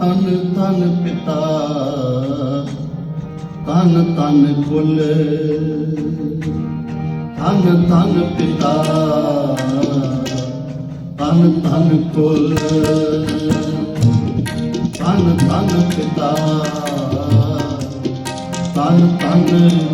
ਧਨ ਧਨ ਪਿਤਾ, ਧਨ ਧਨ ਕੁਲ, ਧਨ ਧਨ ਪਿਤਾ, ਧਨ ਧਨ ਕੁਲ, ਧਨ ਧਨ ਪਿਤਾ, ਧਨ ਧਨ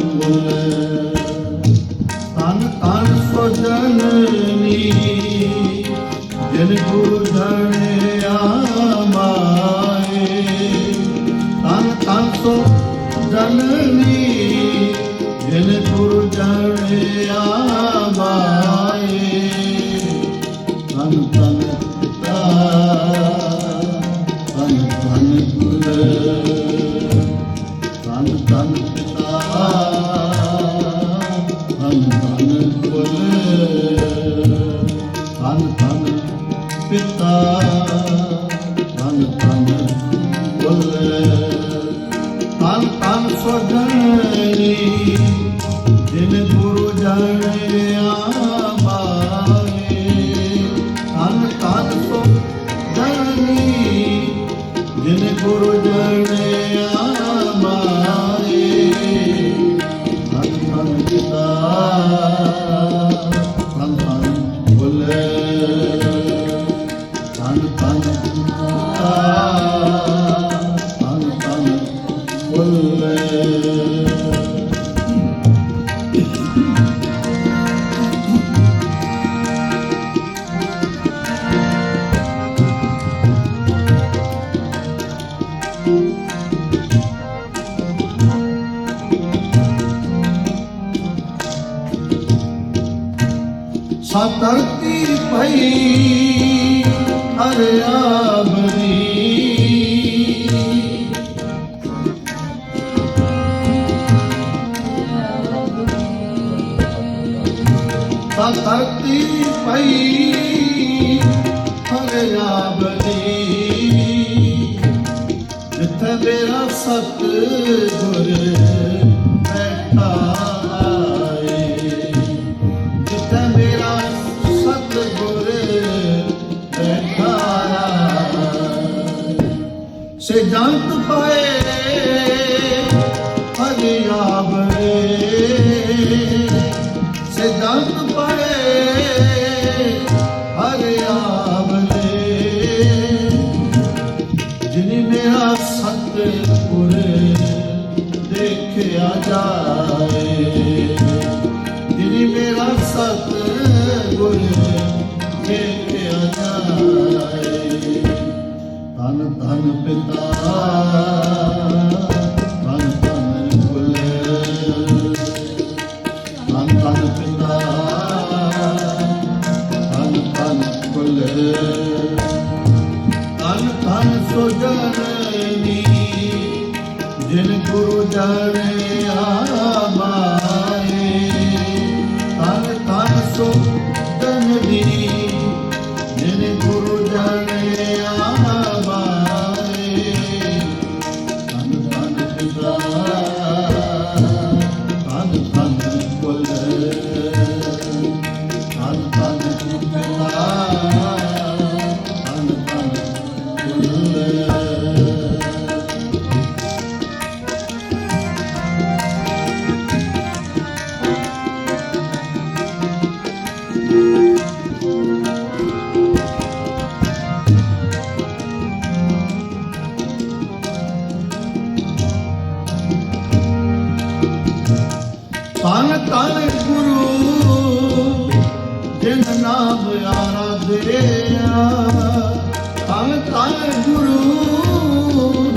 ਪਿਤਾ ਧਨ ਧਨ ਕੁਲ ਧਨ ਸੋਜਣੀ ਜਿਨ ਗੁਰੂ ਜਾਣਿਆ ਧਨ ਧਨ ਪਿਤਾ ਧਨ ਧਨ ਬੁਲੇ ਸਤਰਤੀ ਪਈ ਹਰਿਆਵਰੀ ਸਤਰਤੀ ਪਈ ਹਰਿਆਵਰੀ ਜਿੱਥੇ ਮੇਰਾ ਸਤ ਗੁਰ ਸੇ ਜੰਤ ਪਾਏ ਹਰਿ ਆਵਰੇ ਸੇ ਜੰਤ ਪਾਏ ਹਰਿ ਆਵਰੇ ਜਿਨੀ ਮੇਰਾ ਸਤਿਗੁਰ ਦੇਖਿਆ ਜਾਏ, ਜਿਨੀ ਮੇਰਾ ਸਤਿਗੁਰ ਦੇਖਿਆ ਜਾਏ। ਧਨ ਧਨ ਪਿਤਾ ਧਨ ਆਰਾਧਿਆ ਧੰਨ ਧੰਨ ਗੁਰੂ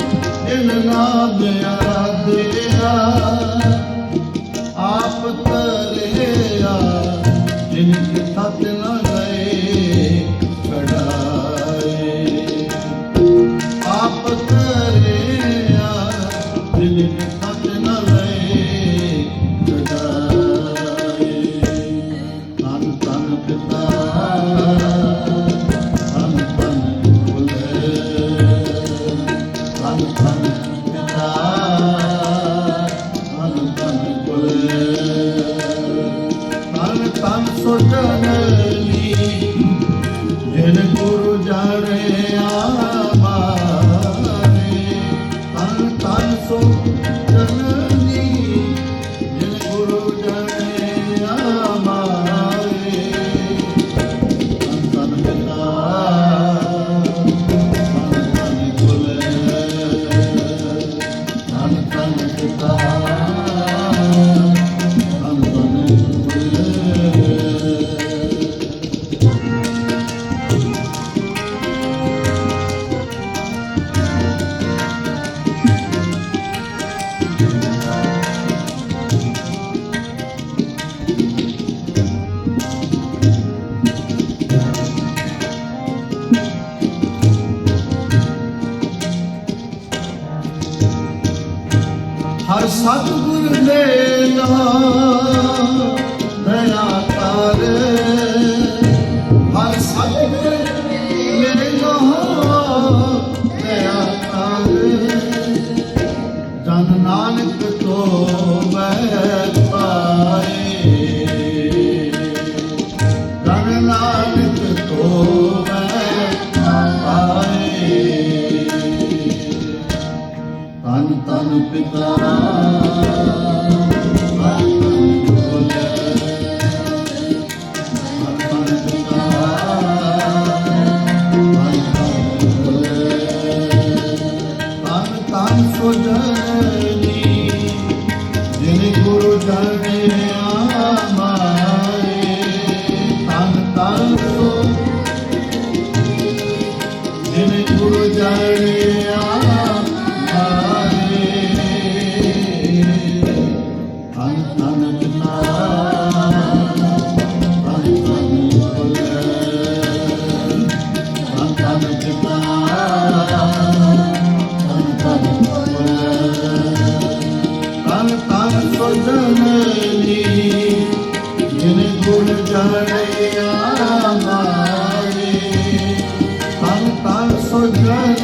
ਜਿਨ ਨਾਮ ਆਰਾਧਿਆ ਪਿਤਾ ਤਨ ਤਨ ਜਿਨ ਗੁਣ ਜਾਣਿਆ ਮਾਰੇ। ਤਨ ਤਨ ਸੁਜਨਨੀ